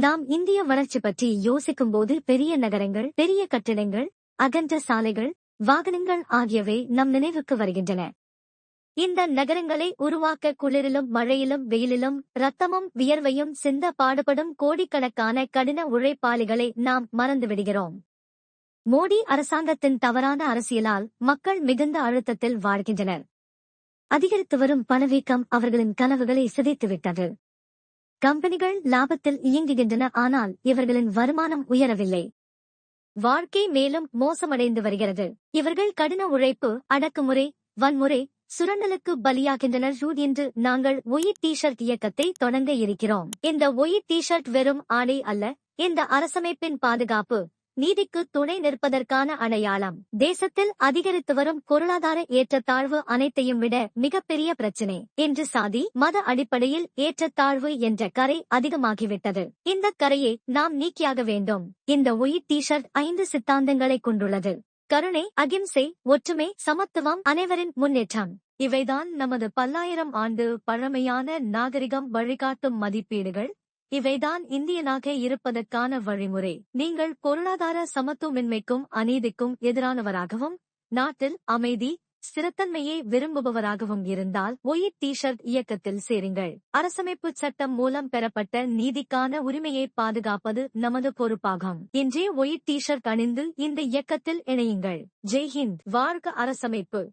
நாம் இந்திய வளர்ச்சி பற்றி யோசிக்கும்போது பெரிய நகரங்கள் பெரிய கட்டிடங்கள் அகன்ற சாலைகள் வாகனங்கள் ஆகியவை நம் நினைவுக்கு வருகின்றன. இந்த நகரங்களை உருவாக்க குளிரிலும் மழையிலும் வெயிலிலும் ரத்தமும் வியர்வையும் சிந்த பாடுபடும் கோடிக்கணக்கான கடின உழைப்பாளிகளை நாம் மறந்துவிடுகிறோம். மோடி அரசாங்கத்தின் தவறான அரசியலால் மக்கள் மிகுந்த அழுத்தத்தில் வாழ்கின்றனர். அதிகரித்து வரும் பணவீக்கம் அவர்களின் கனவுகளை சிதைத்துவிட்டது. கம்பெனிகள் லாபத்தில் இயங்குகின்றன ஆனால் இவர்களின் வருமானம் உயரவில்லை. வாழ்க்கை மேலும் மோசமடைந்து வருகிறது. இவர்கள் கடின உழைப்பு அடக்குமுறை வன்முறை சுரண்டலுக்கு பலியாகின்றனர். ரூட் என்று நாங்கள் ஒயிட் டி-ஷர்ட் இயக்கத்தை தொடங்க இருக்கிறோம். இந்த ஒயிட் டி-ஷர்ட் வெறும் ஆடை அல்ல இந்த அரசமைப்பின் பாதுகாப்பு நீதிக்கு துணை நிற்பதற்கான அடையாளம். தேசத்தில் அதிகரித்து வரும் பொருளாதார ஏற்றத்தாழ்வு அனைத்தையும் விட மிகப்பெரிய பிரச்சினை. இன்று சாதி மத அடிப்படையில் ஏற்றத்தாழ்வு என்ற கரை அதிகமாகிவிட்டது. இந்த கரையை நாம் நீக்கியாக வேண்டும். இந்த ஒயிட் டி-ஷர்ட் ஐந்து சித்தாந்தங்களை கொண்டுள்ளது. கருணை அகிம்சை ஒற்றுமை சமத்துவம் அனைவரின் முன்னேற்றம். இவைதான் நமது பல்லாயிரம் ஆண்டு பழமையான நாகரிகம் வழிகாட்டும் மதிப்பீடுகள். இவைதான் இந்தியனாக இருப்பதற்கான வழிமுறை. நீங்கள் பொருளாதார சமத்துவமின்மைக்கும் அநீதிக்கும் எதிரானவராகவும் நாட்டில் அமைதி ஸ்திரத்தன்மையை விரும்புபவராகவும் இருந்தால் ஒயிட் டி-ஷர்ட் இயக்கத்தில் சேருங்கள். அரசமைப்பு சட்டம் மூலம் பெறப்பட்ட நீதிக்கான உரிமையை பாதுகாப்பது நமது பொறுப்பாகும். இன்றே ஒயிட் டி-ஷர்ட் அணிந்து இந்த இயக்கத்தில் இணையுங்கள். ஜெய்ஹிந்த். வாழ்க அரசமைப்பு.